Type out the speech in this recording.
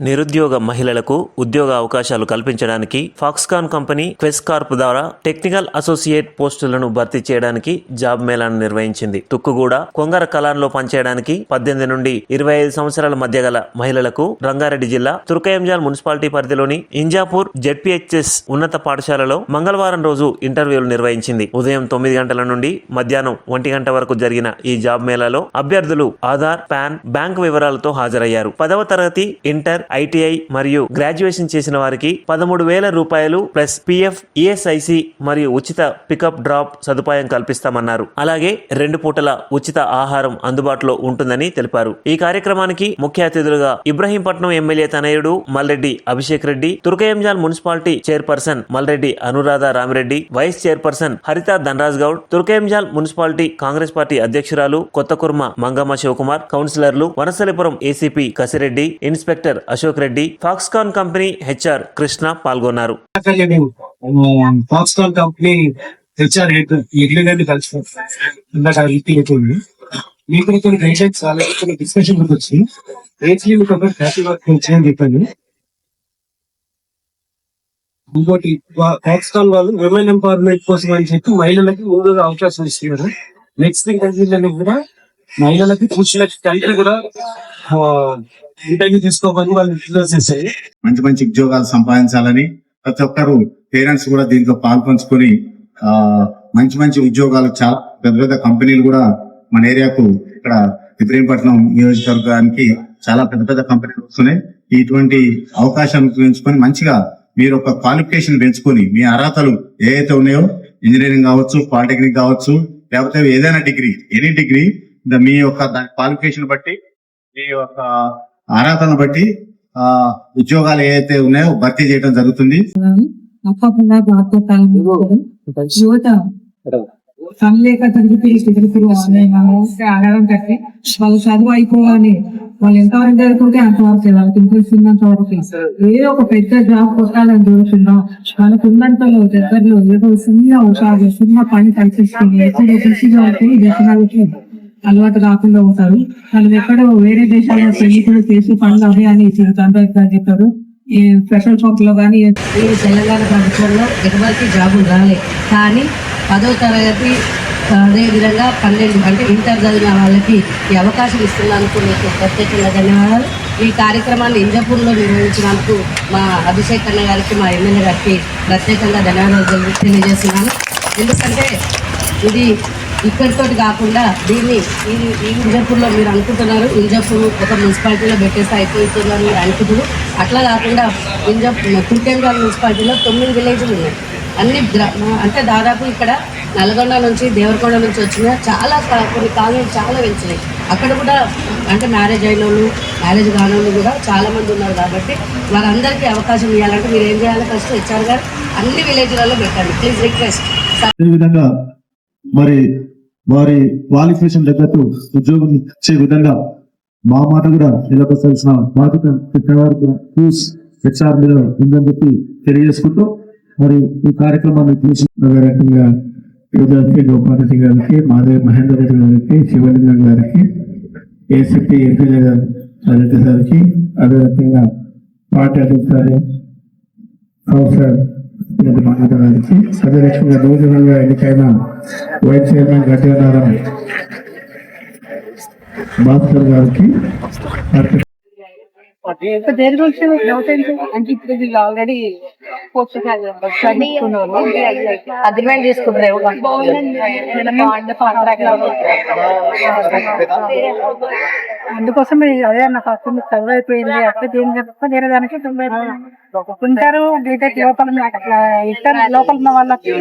నిరుద్యోగ మహిళలకు ఉద్యోగ అవకాశాలు కల్పించడానికి ఫాక్స్కాన్ కంపెనీ క్వెస్ కార్ప్ ద్వారా టెక్నికల్ అసోసియేట్ పోస్టులను భర్తీ చేయడానికి జాబ్ మేళాను నిర్వహించింది. తుక్కుగూడ కొంగర కలాన్లో పనిచేయడానికి పద్దెనిమిది నుండి ఇరవై ఐదు సంవత్సరాల మధ్య గల మహిళలకు రంగారెడ్డి జిల్లా తుర్కయంజాల్ మున్సిపాలిటీ పరిధిలోని ఇంజాపూర్ జెడ్పీహెచ్ఎస్ ఉన్నత పాఠశాలలో మంగళవారం రోజు ఇంటర్వ్యూలు నిర్వహించింది. ఉదయం తొమ్మిది గంటల నుండి మధ్యాహ్నం ఒంటి గంట వరకు జరిగిన ఈ జాబ్ మేళాలో అభ్యర్థులు ఆధార్ పాన్ బ్యాంక్ వివరాలతో హాజరయ్యారు. పదవ తరగతి ఇంటర్ ఐటీఐ మరియు గ్రాడ్యుయేషన్ చేసిన వారికి పదమూడు వేల రూపాయలు ప్లస్ పిఎఫ్ ఈఎస్ఐసి మరియు ఉచిత పికప్ డ్రాప్ సదుపాయం కల్పిస్తామన్నారు. అలాగే రెండు పూటల ఉచిత ఆహారం అందుబాటులో ఉంటుందని తెలిపారు. ఈ కార్యక్రమానికి ముఖ్య అతిథులుగా ఇబ్రహీంపట్నం ఎమ్మెల్యే తనయుడు Malreddy Abhishek Reddy Turkayamjal municipality chairperson Malreddy Anuradha Ramireddy vice chairperson Haritha Dhanraj Goud Turkayamjal municipality Congress party అధ్యక్షురాలు కొత్తకుర్మ మంగమ్మ శివకుమార్ కౌన్సిలర్లు Vanasthalipuram ACP Kasireddy inspector Ashok Reddy Foxconn company HR Krishna పాల్గొన్నారు. ఫాక్స్కాన్ కంపెనీ హెచ్ఆర్ హెడ్ ఎడ్లీ కలిసి మీకు కొన్ని guidelines అలాగే కొన్ని discussion గురించి ఏసీ కాబట్టి హ్యాపీ వర్క్ అని చెప్పాను. ఇంకోటి పాకిస్తాన్ వాళ్ళు విమెన్ ఎంపవర్మెంట్ కోసం అని చెప్పి మహిళలకి ముందుగా అవకాశం ఇస్తున్నారు. నెక్స్ట్ థింగ్ ఏంటంటే కూడా మహిళలకి పురుషులకి తల్లి కూడా ఇంటర్వ్యూ తీసుకోమని వాళ్ళు ఇంట్రడ్యూస్ చేశారు. మంచి మంచి ఉద్యోగాలు సంపాదించాలని ప్రతి ఒక్కరు పేరెంట్స్ కూడా దీంట్లో పాల్పంచుకొని ఆ మంచి మంచి ఉద్యోగాలు చాలా పెద్ద పెద్ద కంపెనీలు కూడా మన ఏరియాకు ఇక్కడ ఇబ్రహీంపట్నం నియోజకవర్గానికి చాలా పెద్ద పెద్ద కంపెనీలు వస్తున్నాయి. ఇటువంటి అవకాశాలను పెంచుకొని మంచిగా మీరు ఒక క్వాలిఫికేషన్ పెంచుకొని మీ అర్హతలు ఏవైతే ఉన్నాయో ఇంజనీరింగ్ కావచ్చు పాలిటెక్నిక్ కావచ్చు లేకపోతే ఏదైనా డిగ్రీ ఎనీ డిగ్రీ మీ యొక్క దాని క్వాలిఫికేషన్ బట్టి మీ యొక్క అర్హతను బట్టి ఆ ఉద్యోగాలు ఏవైతే ఉన్నాయో భర్తీ చేయడం జరుగుతుంది. కానీ తప్పకుండా యువత కట్టి వాళ్ళు చదువు అయిపోవాలి. వాళ్ళు ఎంతవరకు చదువుకుంటే అంతవరకు వాళ్ళకి ఇంట్రెస్ట్ ఉన్నంత వరకు. ఏదో ఒక పెద్ద జాబ్ కొట్టాలని చూస్తున్నాం వాళ్ళకు ఉన్నంతలో దగ్గరలో ఏదో చిన్న ఉపాధి చిన్న పని కల్పిస్తుంది. ఎప్పుడు దేశాలకి అలవాటు కాకుండా ఉంటారు. వాళ్ళు ఎక్కడో వేరే దేశాల్లో స్నేహితులు చేసి పనులు అవి అని తండ్రి చెప్పారు. ఈ పెట్రోల్ పంప్లో కానీ ఈ తెలంగాణ ప్రభుత్వంలో ఎటువంటి జాబులు రాలే. కానీ పదో తరగతి అదేవిధంగా పన్నెండు అంటే ఇంటర్ చదివిన వాళ్ళకి ఈ అవకాశం ఇస్తున్నందుకు మీకు ప్రత్యేకంగా ధన్యవాదాలు. ఈ కార్యక్రమాన్ని ఇంజపూర్లో నిర్వహించినందుకు మా అభిషేక్ అన్న గారికి మా ఎమ్మెల్యే గారికి ప్రత్యేకంగా ధన్యవాదాలు తెలియజేస్తున్నాను. ఎందుకంటే ఇది ఇక్కడితోటి కాకుండా దీన్ని ఈ ఈ ఇంజపూర్లో మీరు అనుకుంటున్నారు. ఇంజపూర్ ఒక మున్సిపాలిటీలో పెట్టేసి అయిపోతుందని మీరు అనుకుంటున్నారు. అట్లా కాకుండా ఇంజపూర్ తుర్కెంగాల్ మున్సిపాలిటీలో తొమ్మిది విలేజ్లు ఉన్నాయి. అన్ని అంటే దాదాపు ఇక్కడ నల్గొండ నుంచి దేవరకొండ నుంచి వచ్చిన చాలా కొన్ని కాలనీలు చాలా పెంచినాయి. అక్కడ కూడా అంటే మ్యారేజ్ అయిన వాళ్ళు మ్యారేజ్ కాని వాళ్ళు కూడా చాలా మంది ఉన్నారు కాబట్టి వారందరికీ అవకాశం ఇవ్వాలంటే మీరు ఏం చేయాలి? ఫస్ట్ హెచ్ఆర్ గారు అన్ని విలేజ్లలో పెట్టండి. ప్లీజ్ రిక్వెస్ట్ మరి వారి క్వాలిఫికేషన్ తగ్గట్టు ఉద్యోగం ఇచ్చే విధంగా మా మాట కూడా నిలబెట్టాల్సిన బాధ్యత హెచ్ఆర్ మీద ఉందని చెప్పి తెలియజేసుకుంటూ మరి ఈ కార్యక్రమాన్ని చూసి రకంగా యువజాతి గోపాలరెడ్డి గారికి మాధవి మహేందర్ రెడ్డి గారికి శివలింగం గారికి ఏసీపీ ఎంపీ రెడ్డి గారికి అదే రకంగా పార్టీ అధికారి ప్రొఫెసర్ అదే రకంగా నూతనంగా ఎన్నికైన వైస్ చైర్మన్ గడ్డనారాయణ భాస్కర్ గారికి ఆల్రెడీ అగ్రిమెంట్ తీసుకుంటారు అందుకోసం మీరు అదే నాకు అసలు చదువు అయిపోయింది. అక్కడ దేని చెప్ప వేరే దానికి. ఉంటారు బీటెక్ లోపల లోపల ఉన్న వాళ్ళకి